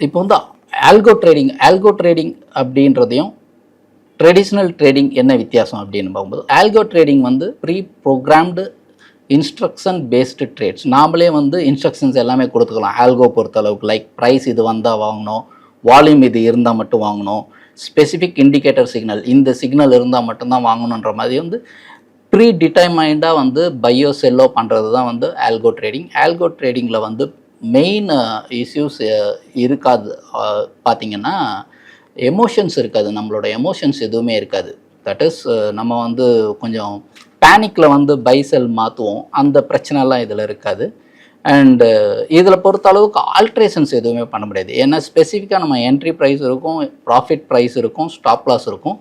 இப்போ வந்து algo trading algo trading அப்படின்றதையும் ட்ரெடிஷ்னல் ட்ரேடிங் என்ன வித்தியாசம் அப்படின்னு பார்க்கும்போது ஆல்கோ ட்ரேடிங் வந்து pre programmed instruction based trades நாமளே வந்து இன்ஸ்ட்ரக்ஷன்ஸ் எல்லாமே கொடுத்துக்கலாம். ஆல்கோ பொறுத்த அளவுக்கு லைக் ப்ரைஸ் இது வந்தால் வாங்கணும் வால்யூம் இது இருந்தால் மட்டும் வாங்கணும் ஸ்பெசிஃபிக் இண்டிகேட்டர் சிக்னல் இந்த சிக்னல் இருந்தால் மட்டும்தான் வாங்கணுன்ற மாதிரி வந்து ப்ரீ டிட்டர்மைண்டாக வந்து பையோ செல்லோ பண்ணுறது தான் வந்து ஆல்கோ ட்ரேடிங் ஆல்கோ ட்ரேடிங்கில் வந்து மெயின் இஷ்யூஸ் uh, uh, இருக்காது. Uh, பார்த்திங்கன்னா பார்த்தீங்கன்னா எமோஷன்ஸ் இருக்காது. நம்மளோட எமோஷன்ஸ் எதுவுமே இருக்காது. தட் இஸ் நம்ம வந்து கொஞ்சம் பேனிக்கில் வந்து பைசல் மாற்றுவோம் அந்த பிரச்சனைலாம் இதில் இருக்காது. அண்டு இதில் பொறுத்த அளவுக்கு ஆல்ட்ரேஷன்ஸ் எதுவுமே பண்ண முடியாது. ஏன்னா ஸ்பெசிஃபிக்காக நம்ம என்ட்ரி ப்ரைஸ் இருக்கும் ப்ராஃபிட் ப்ரைஸ் இருக்கும் ஸ்டாப் லாஸ் இருக்கும்.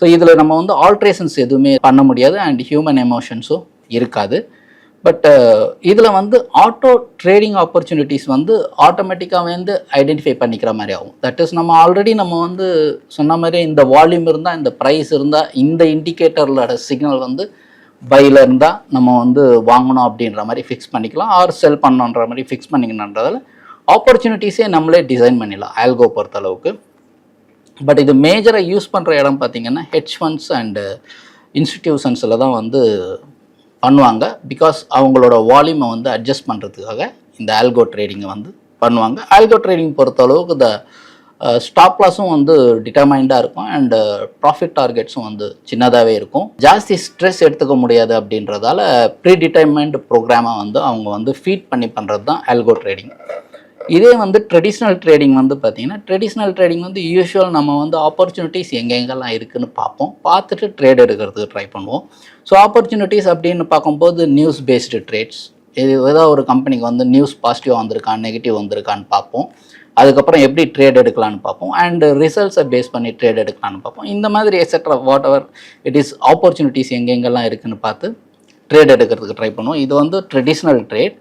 ஸோ இதில் நம்ம வந்து ஆல்ட்ரேஷன்ஸ் எதுவுமே பண்ண முடியாது. அண்ட் ஹியூமன் எமோஷன்ஸும் இருக்காது. பட் uh, இதில் வந்து ஆட்டோ ட்ரேடிங் ஆப்பர்ச்சுனிட்டிஸ் வந்து ஆட்டோமேட்டிக்காக வந்து ஐடென்டிஃபை பண்ணிக்கிற மாதிரி ஆகும். தட் இஸ் நம்ம ஆல்ரெடி நம்ம வந்து சொன்ன மாதிரி இந்த வால்யூம் இருந்தால் இந்த ப்ரைஸ் இருந்தால் இந்த இண்டிகேட்டரோட சிக்னல் வந்து பையில் இருந்தால் நம்ம வந்து வாங்கணும் அப்படின்ற மாதிரி ஃபிக்ஸ் பண்ணிக்கலாம். ஆர் செல் பண்ணணுன்ற மாதிரி ஃபிக்ஸ் பண்ணிக்கணுன்றதால ஆப்பர்ச்சுனிட்டிஸே நம்மளே டிசைன் பண்ணிடலாம் ஆல்கோ பொறுத்த அளவுக்கு பட் இது மேஜராக யூஸ் பண்ணுற இடம் பார்த்திங்கன்னா ஹெச் ஃபண்ட்ஸ் அண்டு இன்ஸ்டிடியூஷன்ஸில் தான் வந்து பண்ணுவாங்க. பிகாஸ் அவங்களோட வால்யூமை வந்து அட்ஜஸ்ட் பண்ணுறதுக்காக இந்த ஆல்கோ ட்ரேடிங்கை வந்து பண்ணுவாங்க. ஆல்கோ ட்ரேடிங் பொறுத்த அளவுக்கு இந்த ஸ்டாப் லாஸும் வந்து டிட்டர்மைண்டாக இருக்கும். அண்டு ப்ராஃபிட் டார்கெட்ஸும் வந்து சின்னதாகவே இருக்கும். ஜாஸ்தி ஸ்ட்ரெஸ் எடுத்துக்க முடியாது அப்படின்றதால ப்ரீ டிட்டர்மைண்ட் ப்ரோக்ராமை வந்து அவங்க வந்து ஃபீட் பண்ணி பண்ணுறது தான் ஆல்கோ ட்ரேடிங் இதே வந்து ட்ரெடிஷ்னல் ட்ரேடிங் வந்து பார்த்தீங்கன்னா ட்ரெடிஷ்னல் ட்ரேடிங் வந்து யூஸ்வல் நம்ம வந்து ஆப்பர்ச்சுனிட்டிஸ் எங்கெங்கெல்லாம் இருக்குதுன்னு பார்ப்போம். பார்த்துட்டு ட்ரேட் எடுக்கிறதுக்கு ட்ரை பண்ணுவோம். ஸோ ஆப்பர்ச்சுனிட்டிஸ் அப்படின்னு பார்க்கும்போது நியூஸ் பேஸ்டு ட்ரேட்ஸ் இது ஏதாவது ஒரு கம்பெனிக்கு வந்து நியூஸ் பாசிட்டிவாக வந்திருக்கான் நெகட்டிவ் வந்திருக்கான்னு பார்ப்போம். அதுக்கப்புறம் எப்படி ட்ரேட் எடுக்கலான்னு பார்ப்போம். அண்ட் ரிசல்ட்ஸை பேஸ் பண்ணி ட்ரேட் எடுக்கலான்னு பார்ப்போம். இந்த மாதிரி extra whatever it is opportunities எங்கெங்கெல்லாம் இருக்குதுன்னு பார்த்து ட்ரேட் எடுக்கிறதுக்கு ட்ரை பண்ணுவோம். இது வந்து ட்ரெடிஷ்னல் ட்ரேட்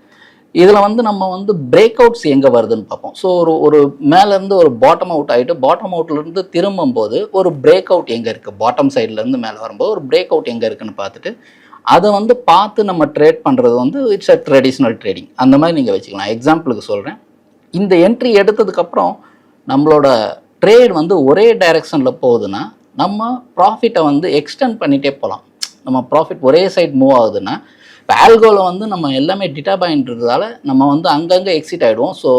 இதில் வந்து நம்ம வந்து பிரேக் அவுட்ஸ் எங்கே வருதுன்னு பார்ப்போம். ஸோ ஒரு ஒரு மேலேருந்து ஒரு பாட்டம் அவுட் ஆகிட்டு பாட்டம் அவுட்லேருந்து திரும்பும்போது ஒரு பிரேக் அவுட் எங்கே இருக்குது பாட்டம் சைட்லேருந்து மேலே வரும்போது ஒரு பிரேக் அவுட் எங்கே இருக்குதுன்னு பார்த்துட்டு அதை வந்து பார்த்து நம்ம ட்ரேட் பண்ணுறது வந்து இட்ஸ் அ ட்ரெடிஷ்னல் ட்ரேடிங் அந்த மாதிரி நீங்கள் வச்சுக்கலாம். எக்ஸாம்பிளுக்கு சொல்கிறேன் இந்த என்ட்ரி எடுத்ததுக்கப்புறம் நம்மளோட ட்ரேட் வந்து ஒரே டைரெக்ஷனில் போகுதுன்னா நம்ம ப்ராஃபிட்டை வந்து எக்ஸ்டெண்ட் பண்ணிகிட்டே போகலாம். நம்ம ப்ராஃபிட் ஒரே சைட் மூவ் ஆகுதுன்னா இப்போ ஆல்கோவில் வந்து நம்ம எல்லாமே டிட்டாபாயின்றதால நம்ம வந்து அங்கங்கே எக்ஸிட் ஆகிடுவோம் ஸோ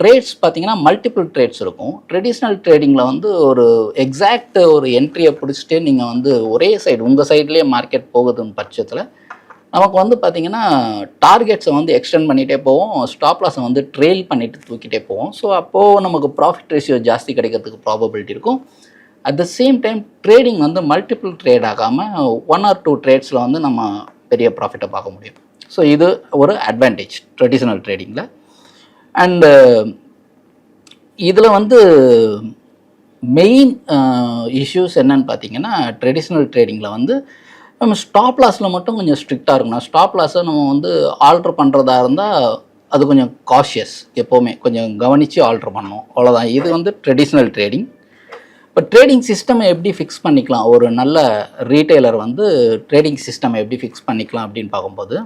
ட்ரேட்ஸ் பார்த்தீங்கன்னா மல்டிபிள் ட்ரேட்ஸ் இருக்கும். ட்ரெடிஷ்னல் ட்ரேடிங்கில் வந்து ஒரு எக்ஸாக்ட் ஒரு என்ட்ரியை பிடிச்சிட்டு நீங்கள் வந்து ஒரே சைடு உங்கள் சைட்லேயே மார்க்கெட் போகுதுன்னு பட்சத்தில் நமக்கு வந்து பார்த்திங்கன்னா டார்கெட்ஸை வந்து எக்ஸ்டெண்ட் பண்ணிகிட்டே போவோம். ஸ்டாப் லாஸை வந்து ட்ரெயில் பண்ணிட்டு தூக்கிட்டே போவோம். ஸோ அப்போது நமக்கு ப்ராஃபிட் ரேஷியோ ஜாஸ்தி கிடைக்கிறதுக்கு ப்ராபபிலிட்டி இருக்கும். At the same time trading வந்து மல்டிபிள் ட்ரேட் ஆகாமல் ஒன் ஆர் டூ ட்ரேட்ஸில் வந்து நம்ம பெரிய ப்ராஃபிட்டை பார்க்க முடியும். ஸோ இது ஒரு அட்வான்டேஜ் ட்ரெடிஷ்னல் ட்ரேடிங்கில் அண்டு இதில் வந்து மெயின் இஷ்யூஸ் என்னன்னு பார்த்தீங்கன்னா ட்ரெடிஷ்னல் ட்ரேடிங்கில் வந்து நம்ம ஸ்டாப் லாஸில் மட்டும் கொஞ்சம் ஸ்ட்ரிக்டாக இருக்கணும். ஸ்டாப் லாஸை நம்ம வந்து ஆல்ட்ரு பண்ணுறதா இருந்தால் அது கொஞ்சம் காஷியஸ் எப்போவுமே. கொஞ்சம் கவனித்து ஆல்ட்ரு பண்ணணும். அவ்வளோதான் இது வந்து ட்ரெடிஷ்னல் ட்ரேடிங் இப்போ ட்ரேடிங் சிஸ்டமை எப்படி ஃபிக்ஸ் பண்ணிக்கலாம்? ஒரு நல்ல ரீட்டைலர் வந்து ட்ரேடிங் சிஸ்டம் எப்படி ஃபிக்ஸ் பண்ணிக்கலாம் அப்படின்னு பார்க்கும்போது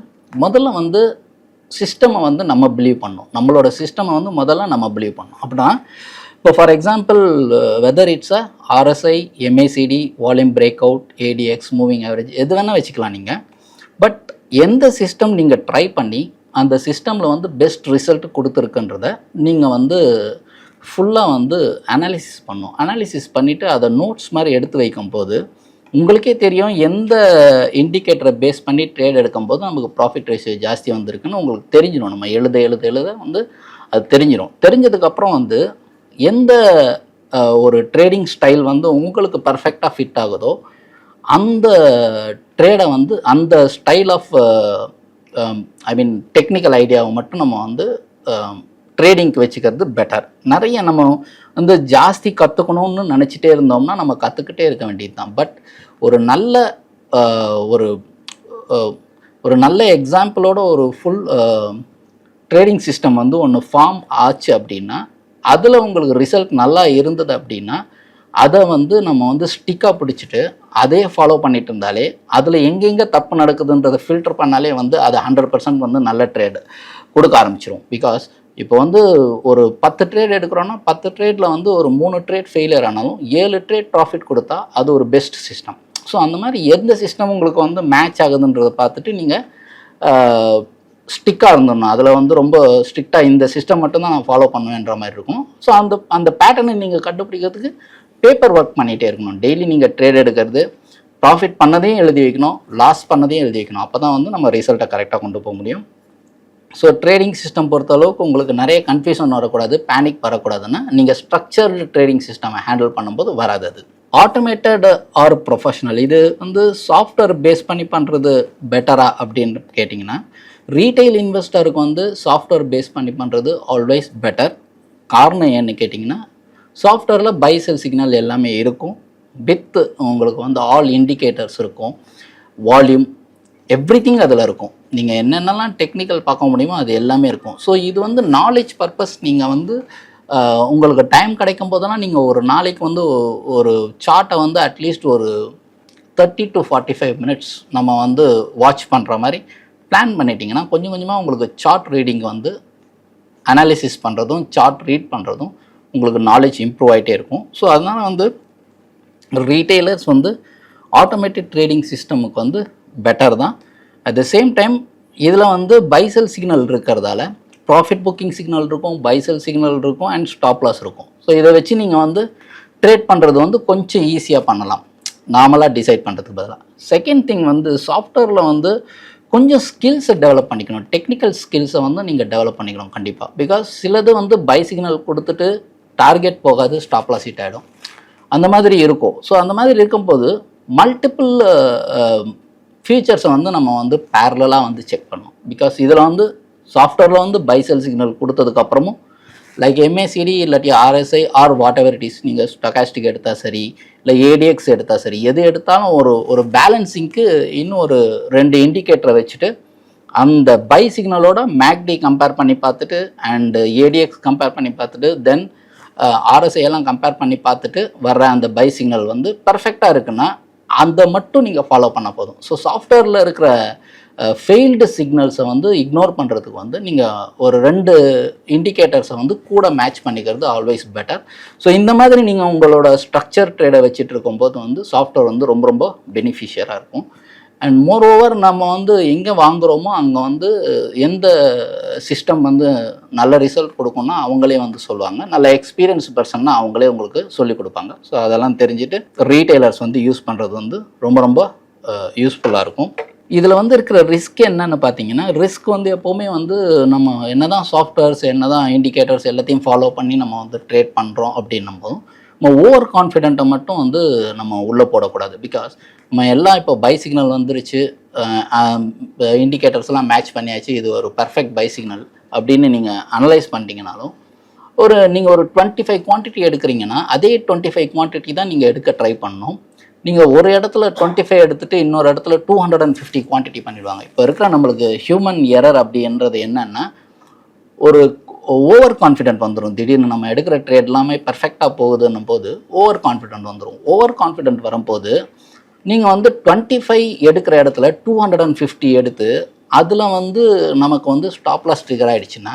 முதல்ல வந்து சிஸ்டமை வந்து நம்ம பிலீவ் பண்ணணும். நம்மளோட சிஸ்டமை வந்து முதல்ல நம்ம பிலீவ் பண்ணணும். அப்படின்னா இப்போ for example whether it's a RSI MACD volume break out ADX moving average எது வேணால் வச்சுக்கலாம் நீங்கள் பட் எந்த சிஸ்டம் நீங்கள் ட்ரை பண்ணி அந்த சிஸ்டமில் வந்து பெஸ்ட் ரிசல்ட் கொடுத்துருக்குன்றத நீங்கள் வந்து ஃபுல்லாக வந்து அனாலிசிஸ் பண்ணும். அனாலிசிஸ் பண்ணிவிட்டு அதை நோட்ஸ் மாதிரி எடுத்து வைக்கும் போது உங்களுக்கே தெரியும் எந்த இண்டிகேட்டரை பேஸ் பண்ணி ட்ரேட் எடுக்கும்போது நமக்கு ப்ராஃபிட் ரேஷியோ ஜாஸ்தி வந்திருக்குன்னு உங்களுக்கு தெரிஞ்சிடும். நம்ம எழுத எழுத எழுத வந்து அது தெரிஞ்சிடும் தெரிஞ்சதுக்கப்புறம் வந்து எந்த ஒரு ட்ரேடிங் ஸ்டைல் வந்து உங்களுக்கு பர்ஃபெக்டாக ஃபிட் ஆகுதோ அந்த ட்ரேடை வந்து அந்த style of I mean technical ஐடியாவை மட்டும் நம்ம வந்து ட்ரேடிங்க்கு வச்சுக்கிறது பெட்டர் நிறைய நம்ம வந்து ஜாஸ்தி கற்றுக்கணும்னு நினச்சிட்டே இருந்தோம்னா நம்ம கற்றுக்கிட்டே இருக்க வேண்டியது தான் பட் ஒரு நல்ல ஒரு ஒரு நல்ல எக்ஸாம்பிளோட ஒரு ஃபுல் ட்ரேடிங் சிஸ்டம் வந்து ஒன்று ஃபார்ம் ஆச்சு அப்படின்னா அதில் உங்களுக்கு ரிசல்ட் நல்லா இருந்தது அப்படின்னா அதை வந்து நம்ம வந்து ஸ்டிக்காக பிடிச்சிட்டு அதே ஃபாலோ பண்ணிட்டு இருந்தாலே அதில் எங்கெங்கே தப்பு நடக்குதுன்றதை ஃபில்டர் பண்ணாலே வந்து அது ஹண்ட்ரட் பர்சன்ட் வந்து நல்ல ட்ரேடு கொடுக்க ஆரம்பிச்சிரும். பிகாஸ் இப்போ வந்து ஒரு பத்து ட்ரேட் எடுக்கிறோன்னா பத்து ட்ரேடில் வந்து ஒரு மூணு ட்ரேட் ஃபெயிலியர் ஆனாலும் ஏழு ட்ரேட் ப்ராஃபிட் கொடுத்தா அது ஒரு பெஸ்ட் சிஸ்டம் ஸோ அந்த மாதிரி எந்த சிஸ்டம் உங்களுக்கு வந்து மேட்ச் ஆகுதுன்றதை பார்த்துட்டு நீங்கள் ஸ்டிக்காக இருந்துடணும். அதில் வந்து ரொம்ப ஸ்ட்ரிக்டாக இந்த சிஸ்டம் மட்டும்தான் நான் ஃபாலோ பண்ணுவேன்ற மாதிரி இருக்கும். ஸோ அந்த அந்த பேட்டர்னை நீங்கள் கண்டுபிடிக்கிறதுக்கு பேப்பர் ஒர்க் பண்ணிகிட்டே இருக்கணும். டெய்லி நீங்கள் ட்ரேட் எடுக்கிறது ப்ராஃபிட் பண்ணதையும் எழுதி வைக்கணும் லாஸ் பண்ணதையும் எழுதி வைக்கணும். அப்போ தான் வந்து நம்ம ரிசல்ட்டை கரெக்டாக கொண்டு போக முடியும். ஸோ ட்ரேடிங் சிஸ்டம் பொறுத்த அளவுக்கு உங்களுக்கு நிறைய கன்ஃபியூஷன் வரக்கூடாது பேனிக் வரக்கூடாதுன்னா நீங்கள் ஸ்ட்ரக்சர்டு ட்ரேடிங் சிஸ்டம் ஹேண்டில் பண்ணும்போது வராது அது ஆட்டோமேட்டட் ஆர் ப்ரொஃபஷனல் இது வந்து சாஃப்ட்வேர் பேஸ் பண்ணி பண்ணுறது பெட்டரா அப்படின்னு கேட்டிங்கன்னா ரீட்டைல் இன்வெஸ்டருக்கு வந்து சாஃப்ட்வேர் பேஸ் பண்ணி பண்ணுறது ஆல்வேஸ் பெட்டர் காரணம் ஏன்னு கேட்டிங்கன்னா சாஃப்ட்வேரில் பைசல் சிக்னல் எல்லாமே இருக்கும். வித் உங்களுக்கு வந்து ஆல் இண்டிகேட்டர்ஸ் இருக்கும். வால்யூம் எவ்ரிதிங் அதில் இருக்கும். நீங்கள் என்னென்னலாம் டெக்னிக்கல் பார்க்க முடியுமோ அது எல்லாமே இருக்கும். ஸோ இது வந்து நாலேஜ் பர்பஸ் நீங்கள் வந்து உங்களுக்கு டைம் கிடைக்கும் போதெல்லாம் நீங்கள் ஒரு நாளைக்கு வந்து ஒரு சார்ட்டை வந்து அட்லீஸ்ட் ஒரு thirty to forty five minutes நம்ம வந்து வாட்ச் பண்ணுற மாதிரி பிளான் பண்ணிட்டீங்கன்னா கொஞ்சம் கொஞ்சமாக உங்களுக்கு சார்ட் ரீடிங் வந்து அனாலிசிஸ் பண்ணுறதும் சார்ட் ரீட் பண்ணுறதும் உங்களுக்கு நாலேஜ் இம்ப்ரூவ் ஆகிட்டே இருக்கும். ஸோ அதனால் வந்து ரீட்டெய்லர்ஸ் வந்து ஆட்டோமேட்டிக் ட்ரேடிங் சிஸ்டமுக்கு வந்து பெட்டர் தான். அட் த சேம் டைம் இதில் வந்து பைசல் சிக்னல் இருக்கிறதால ப்ராஃபிட் புக்கிங் சிக்னல் இருக்கும் பைசல் சிக்னல் இருக்கும் அண்ட் ஸ்டாப் லாஸ் இருக்கும். ஸோ இதை வச்சு நீங்கள் வந்து ட்ரேட் பண்ணுறது வந்து கொஞ்சம் ஈஸியாக பண்ணலாம். நார்மலாக டிசைட் பண்ணுறதுக்கு பதிலாக செகண்ட் திங் வந்து சாஃப்ட்வேரில் வந்து கொஞ்சம் ஸ்கில்ஸை டெவலப் பண்ணிக்கணும். டெக்னிக்கல் ஸ்கில்ஸை வந்து நீங்கள் டெவலப் பண்ணிக்கணும் கண்டிப்பாக பிகாஸ் சிலது வந்து பை சிக்னல் கொடுத்துட்டு டார்கெட் போகாது ஸ்டாப் லாஸ் ஹிட் ஆகிடும் அந்த மாதிரி இருக்கும். ஸோ அந்த மாதிரி இருக்கும்போது மல்டிபிள் ஃபீச்சர்ஸை வந்து நம்ம வந்து பேரலாக வந்து செக் பண்ணோம் பிகாஸ் இதில் வந்து சாஃப்ட்வேரில் வந்து பைசல் சிக்னல் கொடுத்ததுக்கப்புறமும் லைக் எம்ஏசிடி இல்லாட்டி RSI or whatever it is நீங்கள் ஸ்டொகாஸ்டிக் எடுத்தால் சரி இல்லை ஏடிஎக்ஸ் எடுத்தால் சரி எது எடுத்தாலும் ஒரு ஒரு பேலன்சிங்க்கு இன்னும் ஒரு ரெண்டு இண்டிகேட்டரை வச்சுட்டு அந்த பை சிக்னலோட மேக்டி கம்பேர் பண்ணி பார்த்துட்டு அண்டு ஏடிஎக்ஸ் கம்பேர் பண்ணி பார்த்துட்டு தென் ஆர்எஸ்ஐ எல்லாம் கம்பேர் பண்ணி பார்த்துட்டு வர்ற அந்த பை சிக்னல் வந்து பர்ஃபெக்டாக இருக்குன்னா அதை மட்டும் நீங்கள் ஃபாலோ பண்ண போதும். ஸோ சாஃப்ட்வேரில் இருக்கிற ஃபெயில்டு சிக்னல்ஸை வந்து இக்னோர் பண்ணுறதுக்கு வந்து நீங்கள் ஒரு ரெண்டு இண்டிகேட்டர்ஸை வந்து கூட மேட்ச் பண்ணிக்கிறது ஆல்வேஸ் பெட்டர் ஸோ இந்த மாதிரி நீங்கள் உங்களோட ஸ்ட்ரக்சர் ட்ரேடை வச்சுட்டு இருக்கும்போது வந்து சாஃப்ட்வேர் வந்து ரொம்ப ரொம்ப பெனிஃபிஷியராக இருக்கும். அண்ட் மோர் ஓவர் நம்ம வந்து எங்கே வாங்குகிறோமோ அங்கே வந்து எந்த சிஸ்டம் வந்து நல்ல ரிசல்ட் கொடுக்கும்னா அவங்களே வந்து சொல்லுவாங்க. நல்ல எக்ஸ்பீரியன்ஸ் பர்சன்னா அவங்களே உங்களுக்கு சொல்லி கொடுப்பாங்க. ஸோ அதெல்லாம் தெரிஞ்சுட்டு ரீட்டைலர்ஸ் வந்து யூஸ் பண்ணுறது வந்து ரொம்ப ரொம்ப யூஸ்ஃபுல்லாக இருக்கும். இதில் வந்து இருக்கிற ரிஸ்க் என்னன்னு பார்த்தீங்கன்னா ரிஸ்க் வந்து எப்போவுமே வந்து நம்ம என்னதான் சாஃப்ட்வேர்ஸ் என்னதான் இண்டிகேட்டர்ஸ் எல்லாத்தையும் ஃபாலோ பண்ணி நம்ம வந்து ட்ரேட் பண்ணுறோம் அப்படின்னும் போதும் நம்ம ஓவர் கான்ஃபிடென்ட்டை மட்டும் வந்து நம்ம உள்ளே போடக்கூடாது. பிகாஸ் நம்ம எல்லாம் இப்போ பை சிக்னல் வந்துருச்சு. இண்டிகேட்டர்ஸ்லாம் மேட்ச் பண்ணியாச்சு. இது ஒரு பர்ஃபெக்ட் பை சிக்னல் அப்படின்னு நீங்கள் அனலைஸ் பண்ணிட்டீங்கனாலும் ஒரு நீங்கள் ஒரு டுவெண்ட்டி ஃபைவ் குவான்டிட்டி எடுக்கிறீங்கன்னா அதே டுவெண்ட்டி ஃபைவ் குவான்டிட்டி தான் நீங்கள் எடுக்க ட்ரை பண்ணணும். நீங்கள் ஒரு இடத்துல டுவெண்ட்டி ஃபைவ் எடுத்துட்டு இன்னொரு இடத்துல two hundred and fifty quantity பண்ணிடுவாங்க. இப்போ இருக்கிற நம்மளுக்கு ஹியூமன் எரர் அப்படின்றது என்னென்னா ஒரு ஓவர் கான்ஃபிடென்ட் வந்துடும் திடீர்னு நம்ம எடுக்கிற ட்ரேட் எல்லாமே பர்ஃபெக்டாக போகுதுன்னும் போது ஓவர் கான்ஃபிடென்ட் வந்துடும் ஓவர் கான்ஃபிடென்ட் வரும்போது நீங்கள் வந்து டுவெண்ட்டி ஃபைவ் எடுக்கிற இடத்துல டூ ஹண்ட்ரட் அண்ட் ஃபிஃப்டி எடுத்து அதில் வந்து நமக்கு வந்து ஸ்டாப்லாஸ் ட்ரிகர் ஆகிடுச்சுன்னா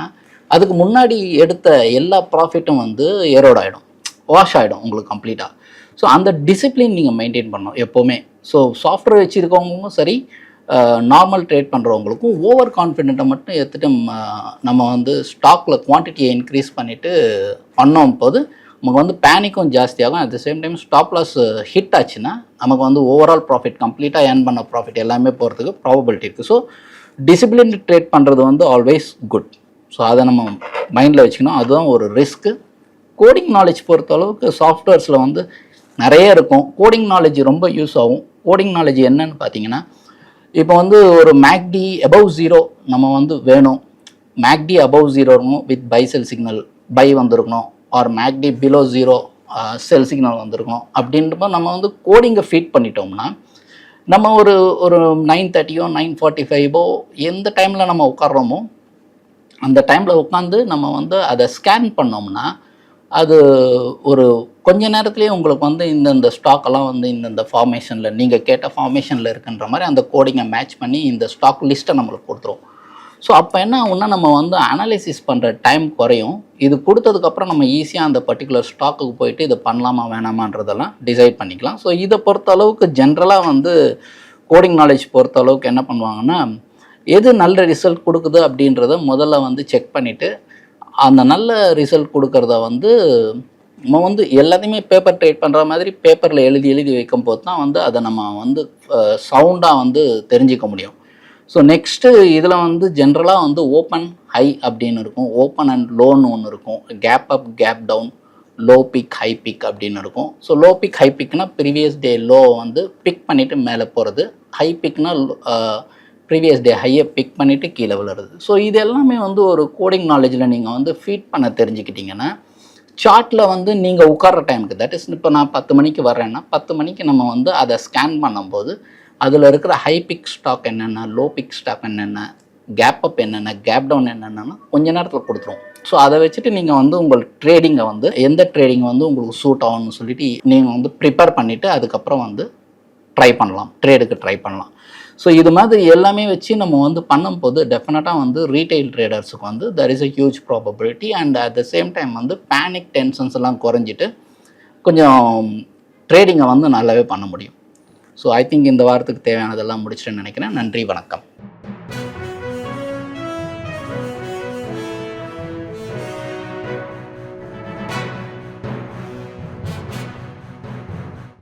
அதுக்கு முன்னாடி எடுத்த எல்லா ப்ராஃபிட்டும் வந்து எரோட் ஆகிடும் வாஷ் ஆகிடும் உங்களுக்கு கம்ப்ளீட்டாக ஸோ அந்த டிசிப்ளின் நீங்கள் மெயின்டைன் பண்ணணும் எப்போவுமே. ஸோ சாஃப்ட்வேர் வச்சுருக்கவங்களும் சரி நார்மல் ட்ரேட் பண்ணுறவங்களுக்கும் ஓவர் கான்ஃபிடென்ட்டை மட்டும் எடுத்துகிட்டு நம்ம வந்து ஸ்டாக்கில் குவான்டிட்டியை இன்க்ரீஸ் பண்ணிவிட்டு பண்ணோம் போது நமக்கு வந்து பேனிக்கும் ஜாஸ்தியாகும் at the same time stop loss hit ஆச்சுன்னா நமக்கு வந்து ஓவரால் ப்ராஃபிட் கம்ப்ளீட்டாக ஏர்ன் பண்ண ப்ராஃபிட் எல்லாமே போகிறதுக்கு ப்ராபபிலிட்டி இருக்குது ஸோ டிசிப்ளின் ட்ரேட் பண்ணுறது வந்து ஆல்வேஸ் குட் ஸோ அதை நம்ம மைண்டில் வச்சுக்கணும். அதுதான் ஒரு ரிஸ்க்கு கோடிங் நாலேஜ் பொறுத்த அளவுக்கு சாஃப்ட்வேர்ஸில் வந்து நிறைய இருக்கும். கோடிங் நாலேஜ் ரொம்ப யூஸ் ஆகும். கோடிங் நாலேஜ் என்னன்னு பார்த்தீங்கன்னா இப்போ வந்து ஒரு மேக்டி அபவ் ஜீரோ நம்ம வந்து வேணும். மேக்டி அபவ் ஜீரோ இருக்கணும் with buy sell signal buy வந்திருக்கணும். Or MACD below zero sell signal வந்திருக்கணும். அப்படின்றப்ப நம்ம வந்து கோடிங்கை ஃபீட் பண்ணிட்டோம்னா நம்ம ஒரு ஒரு நைன் தேர்ட்டியோ நைன் ஃபார்ட்டி ஃபைவோ எந்த டைமில் நம்ம உட்கார்றோமோ அந்த டைமில் உட்காந்து நம்ம வந்து அதை ஸ்கேன் பண்ணோம்னா அது ஒரு கொஞ்ச நேரத்துலேயே உங்களுக்கு வந்து இந்தந்த ஸ்டாக்கெல்லாம் வந்து இந்தந்த ஃபார்மேஷனில் நீங்கள் கேட்ட ஃபார்மேஷனில் இருக்குன்ற மாதிரி அந்த கோடிங்கை மேட்ச் பண்ணி இந்த ஸ்டாக் லிஸ்ட்டை நம்மளுக்கு கொடுத்துரும். ஸோ அப்போ என்ன ஆகுன்னா நம்ம வந்து அனாலிசிஸ் பண்ணுற டைம் குறையும். இது கொடுத்ததுக்கப்புறம் நம்ம ஈஸியாக அந்த பர்டிகுலர் ஸ்டாக்குக்கு போயிட்டு இதை பண்ணலாமா வேணாமான்றதெல்லாம் டிசைட் பண்ணிக்கலாம். ஸோ இதை பொறுத்த அளவுக்கு ஜென்ரலாக வந்து கோடிங் நாலேஜ் பொறுத்த அளவுக்கு என்ன பண்ணுவாங்கன்னா எது நல்ல ரிசல்ட் கொடுக்குது அப்படின்றத முதல்ல வந்து செக் பண்ணிவிட்டு அந்த நல்ல ரிசல்ட் கொடுக்கறத வந்து நம்ம வந்து எல்லாத்தையுமே பேப்பர் ட்ரேட் பண்ணுற மாதிரி பேப்பரில் எழுதி எழுதி வைக்கும் போது தான் வந்து அதை நம்ம வந்து சவுண்டாக வந்து தெரிஞ்சிக்க முடியும். ஸோ நெக்ஸ்ட்டு இதில் வந்து ஜென்ரலாக வந்து ஓப்பன் ஹை அப்படின்னு இருக்கும். ஓப்பன் அண்ட் லோன்னு ஒன்று இருக்கும். Gap up gap down low pick high pick அப்படின்னு இருக்கும். ஸோ லோ பிக் ஹை பிக்னா ப்ரீவியஸ் டே லோ வந்து பிக் பண்ணிவிட்டு மேலே போகிறது ஹை பிக்னால் ப்ரீவியஸ் டே ஹையை பிக் பண்ணிவிட்டு கீழே விழுறது. ஸோ இது எல்லாமே வந்து ஒரு கோடிங் நாலேஜில் நீங்கள் வந்து ஃபீட் பண்ண தெரிஞ்சுக்கிட்டிங்கன்னா சார்ட்டில் வந்து நீங்கள் உட்கார்ற டைமுக்கு தட் இஸ் இப்போ நான் பத்து மணிக்கு வர்றேன்னா பத்து மணிக்கு நம்ம வந்து அதை ஸ்கேன் பண்ணும்போது அதில் இருக்கிற ஹை பிக் ஸ்டாக் என்னென்ன லோ பிக் ஸ்டாக் என்னென்ன கேப் அப் என்னென்ன கேப் டவுன் என்னென்னா கொஞ்ச நேரத்தில் கொடுத்துரும் ஸோ அதை வச்சுட்டு நீங்கள் வந்து உங்கள் ட்ரேடிங்கை வந்து எந்த ட்ரேடிங் வந்து உங்களுக்கு சூட் ஆகும்னு சொல்லிட்டு நீங்கள் வந்து ப்ரிப்பேர் பண்ணிவிட்டு அதுக்கப்புறம் வந்து ட்ரை பண்ணலாம். ட்ரேடுக்கு ட்ரை பண்ணலாம். ஸோ இது மாதிரி எல்லாமே வச்சு நம்ம வந்து பண்ணும்போது டெஃபினட்டாக வந்து ரீட்டைல் ட்ரேடர்ஸுக்கு வந்து there is a huge probability and at the same time வந்து பேனிக் டென்ஷன்ஸ் எல்லாம் குறைஞ்சிட்டு கொஞ்சம் ட்ரேடிங்கை வந்து நல்லாவே பண்ண முடியும். ஸோ ஐ திங்க் இந்த வாரத்துக்கு தேவையானதெல்லாம் முடிச்சிட்டேன்னு நினைக்கிறேன். நன்றி வணக்கம்.